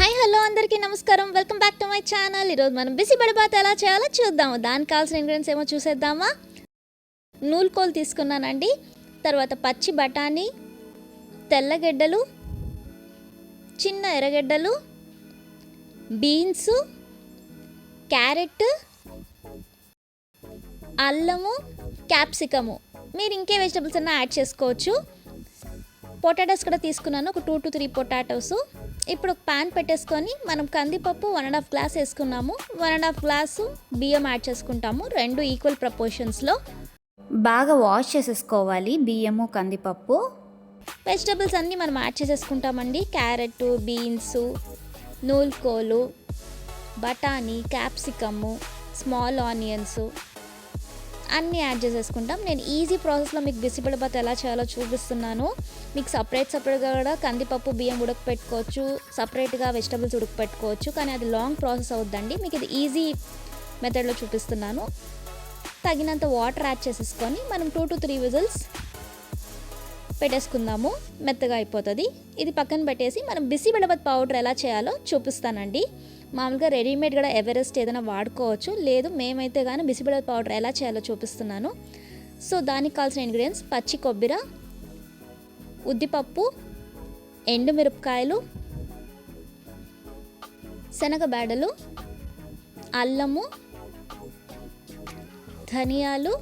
Hi hello అందరికీ నమస్కారం. Welcome back to my channel ఈరోజు మనం బిసి బడిబాత్ ఎలా చేయాలో చూద్దాము. దానికి కావాల్సిన ఇంగ్రీడియంట్స్ ఏమో చూసేద్దామా? నూలుకోలు తీసుకున్నానండి. తర్వాత పచ్చి బఠానీ తెల్లగడ్డలు చిన్న ఎర్రగడ్డలు బీన్స్ క్యారెట్ అల్లము క్యాప్సికము. మీరు ఇంకే వెజిటబుల్స్ అన్నా యాడ్ చేసుకోవచ్చు. పొటాటోస్ కూడా తీసుకున్నాను ఒక టూ టు త్రీ పొటాటోస్ ఇప్పుడు ఒక ప్యాన్ పెట్టేసుకొని మనం కందిపప్పు వన్ అండ్ హాఫ్ గ్లాస్ వేసుకున్నాము. వన్ అండ్ హాఫ్ గ్లాసు బియ్యం యాడ్ చేసుకుంటాము రెండు ఈక్వల్ ప్రపోర్షన్స్లో బాగా వాష్ చేసేసుకోవాలి బియ్యము కందిపప్పు. వెజిటబుల్స్ అన్నీ మనం యాడ్ చేసేసుకుంటామండి. క్యారెట్ బీన్స్ నూల్కోలు బఠానీ క్యాప్సికము స్మాల్ ఆనియన్స్ అన్నీ యాడ్ చేసేసుకుంటాం. నేను ఈజీ ప్రాసెస్లో మీకు బిసిబిడబాత్ ఎలా చేయాలో చూపిస్తున్నాను. మీకు సపరేట్ సపరేట్గా కూడా కందిపప్పు బియ్యం ఉడకపెట్టుకోవచ్చు. సపరేట్గా వెజిటబుల్స్ ఉడకపెట్టుకోవచ్చు. కానీ అది లాంగ్ ప్రాసెస్ అవుద్దండి. మీకు ఇది ఈజీ మెథడ్లో చూపిస్తున్నాను. తగినంత వాటర్ యాడ్ చేసేసుకొని మనం టూ టు త్రీ విజిల్స్ పెట్టేసుకుందాము. మెత్తగా అయిపోతుంది. ఇది పక్కన పెట్టేసి మనం బిసి బిడబత్ పౌడర్ ఎలా చేయాలో చూపిస్తానండి. మామూలుగా రెడీమేడ్ కూడా ఎవరెస్ట్ ఏదైనా వాడుకోవచ్చు. లేదు మేమైతే కానీ బిసిబిడబత్ పౌడర్ ఎలా చేయాలో చూపిస్తున్నాను. సో దానికి కావాల్సిన ఇంగ్రీడియంట్స్ పచ్చి కొబ్బరి ఉద్దిపప్పు ఎండుమిరపకాయలు శనగబేడలు అల్లము ధనియాలు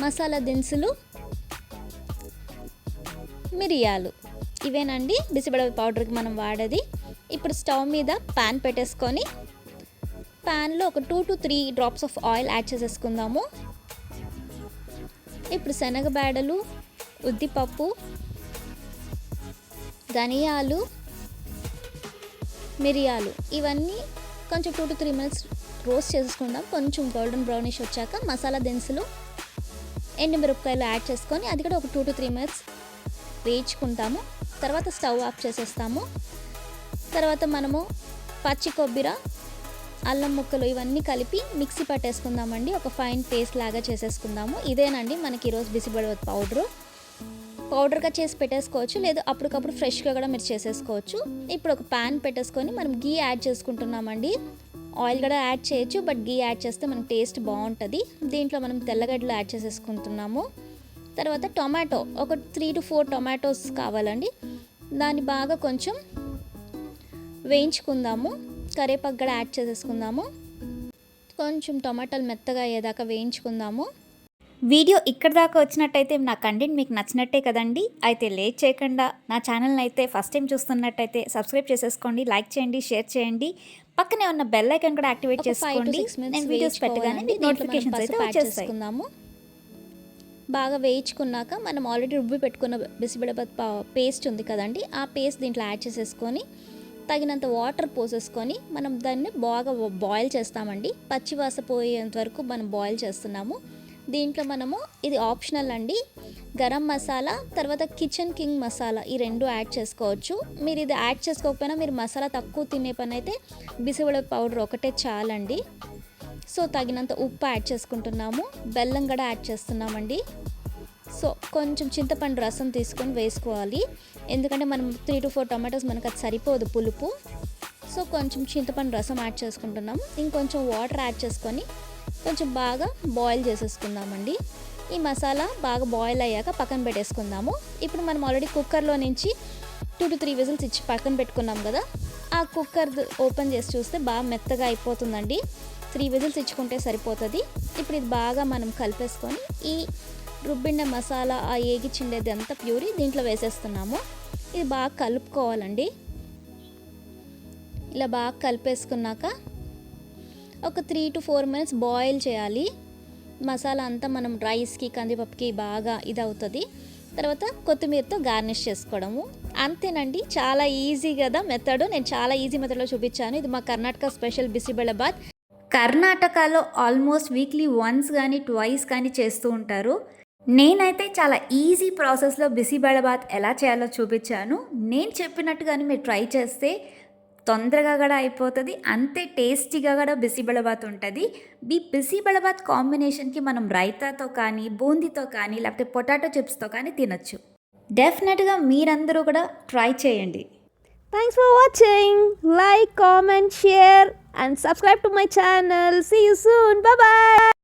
మసాలా దినుసులు మిరియాలు. ఇవేనండి బిసిబడవ పౌడర్కి మనం వాడేది. ఇప్పుడు స్టవ్ మీద ప్యాన్ పెట్టేసుకొని ప్యాన్లో ఒక two to three drops of oil add చేసేసుకుందాము. ఇప్పుడు శనగబేడలు ఉద్దిపప్పు ధనియాలు మిరియాలు ఇవన్నీ కొంచెం two to three minutes roast చేసుకుందాం కొంచెం గోల్డెన్ బ్రౌనిష్ వచ్చాక మసాలా దినుసులు ఎండుమిరపకాయలు యాడ్ చేసుకొని అది కూడా ఒక టూ టు త్రీ మినిట్స్ వేయించుకుంటాము. తర్వాత స్టవ్ ఆఫ్ చేసేస్తాము. తర్వాత మనము పచ్చి కొబ్బరి అల్లం ముక్కలు ఇవన్నీ కలిపి మిక్సీ పట్టేసుకుందామండి. ఒక ఫైన్ పేస్ట్ లాగా చేసేసుకుందాము. ఇదేనండి మనకి ఈరోజు బిసిబడవత్ పౌడరు. పౌడర్గా చేసి పెట్టేసుకోవచ్చు. లేదు అప్పటికప్పుడు ఫ్రెష్గా కూడా మీరు చేసేసుకోవచ్చు. ఇప్పుడు ఒక ప్యాన్ పెట్టేసుకొని మనం గీ యాడ్ చేసుకుంటున్నామండి. ఆయిల్ కూడా యాడ్ చేయొచ్చు బట్ గీ యాడ్ చేస్తే మనకి టేస్ట్ బాగుంటుంది. దీంట్లో మనం తెల్లగడ్డలు యాడ్ చేసేసుకుంటున్నాము. తర్వాత టొమాటో ఒక త్రీ టు ఫోర్ టొమాటోస్ కావాలండి. దాన్ని బాగా కొంచెం వేయించుకుందాము. కరేపాకు కూడా యాడ్ చేసేసుకుందాము. కొంచెం టొమాటోలు మెత్తగా అయ్యేదాకా వేయించుకుందాము. వీడియో ఇక్కడ దాకా వచ్చినట్టయితే నా కంటెంట్ మీకు నచ్చినట్టే కదండి. అయితే లేట్ చేయకుండా నా ఛానల్ని అయితే ఫస్ట్ టైం చూస్తున్నట్టయితే సబ్స్క్రైబ్ చేసేసుకోండి లైక్ చేయండి షేర్ చేయండి. పక్కనే ఉన్న బెల్ ఐకాన్ కూడా యాక్టివేట్ చేసుకోండి. నేను వీడియోస్ పెట్టగానే మీకు నోటిఫికేషన్స్ అయితే వచ్చేస్తాయి. చేసుకుందాము. బాగా వేయించుకున్నాక మనం ఆల్రెడీ రుబ్బి పెట్టుకున్న బిసిబిడబత్ పేస్ట్ ఉంది కదండి ఆ పేస్ట్ దీంట్లో యాడ్ చేసేసుకొని తగినంత వాటర్ పోసేసుకొని మనం దాన్ని బాగా బాయిల్ చేస్తామండి. పచ్చివాస పోయేంత వరకు మనం బాయిల్ చేస్తున్నాము. దీంట్లో మనము ఇది ఆప్షనల్ అండి. గరం మసాలా తర్వాత కిచెన్ కింగ్ మసాలా ఈ రెండు యాడ్ చేసుకోవచ్చు. మీరు ఇది యాడ్ చేసుకోకపోయినా మీరు మసాలా తక్కువ తినే పని అయితే బిసిబడ పౌడర్ ఒకటే చాలండి. సో తగినంత ఉప్పు యాడ్ చేసుకుంటున్నాము. బెల్లం కూడా యాడ్ చేస్తున్నామండి. సో కొంచెం చింతపండు రసం తీసుకొని వేసుకోవాలి. ఎందుకంటే మనం త్రీ టు ఫోర్ టమాటోస్ మనకు అది సరిపోదు పులుపు. సో కొంచెం చింతపండు రసం యాడ్ చేసుకుంటున్నాము. ఇంకొంచెం వాటర్ యాడ్ చేసుకొని కొంచెం బాగా బాయిల్ చేసేసుకుందామండి. ఈ మసాలా బాగా బాయిల్ అయ్యాక పక్కన పెట్టేసుకుందాము. ఇప్పుడు మనం ఆల్రెడీ కుక్కర్లో నుంచి టూ టు త్రీ విజిల్స్ ఇచ్చి పక్కన పెట్టుకున్నాం కదా. ఆ కుక్కర్ ఓపెన్ చేసి చూస్తే బాగా మెత్తగా అయిపోతుందండి. త్రీ విజిల్స్ ఇచ్చుకుంటే సరిపోతుంది. ఇప్పుడు ఇది బాగా మనం కలిపేసుకొని ఈ రుబ్బిండ మసాలా ఆ ఏగిచ్చిండేది అంతా ప్యూరీ దీంట్లో వేసేస్తున్నాము. ఇది బాగా కలుపుకోవాలండి. ఇలా బాగా కలిపేసుకున్నాక ఒక three to four minutes boil చేయాలి. మసాలా అంతా మనం రైస్కి కందిపప్పుకి బాగా ఇది అవుతుంది తర్వాత కొత్తిమీరతో గార్నిష్ చేసుకోవడము. అంతేనండి చాలా ఈజీ కదా మెథడ్. నేను చాలా ఈజీ మెథడ్లో చూపించాను. ఇది మా కర్ణాటక స్పెషల్ బిసిబెళ్ళబాద్ కర్ణాటకలో ఆల్మోస్ట్ వీక్లీ వన్స్ కానీ ట్వైస్ కానీ చేస్తూ ఉంటారు. నేనైతే చాలా ఈజీ ప్రాసెస్లో బిసిబడబాత్ ఎలా చేయాలో చూపించాను. నేను చెప్పినట్టుగానే మీరు ట్రై చేస్తే తొందరగా కూడా అయిపోతుంది అంతే టేస్టీగా కూడా బిసిబడబాత్ ఉంటుంది. ఈ బిసిబడబాత్ కాంబినేషన్కి మనం రైతాతో కానీ బూందీతో కానీ లేకపోతే పొటాటో చిప్స్తో కానీ తినచ్చు. డెఫినెట్గా మీరందరూ కూడా ట్రై చేయండి. Thanks for watching like comment share and subscribe to my channel. See you soon. Bye bye.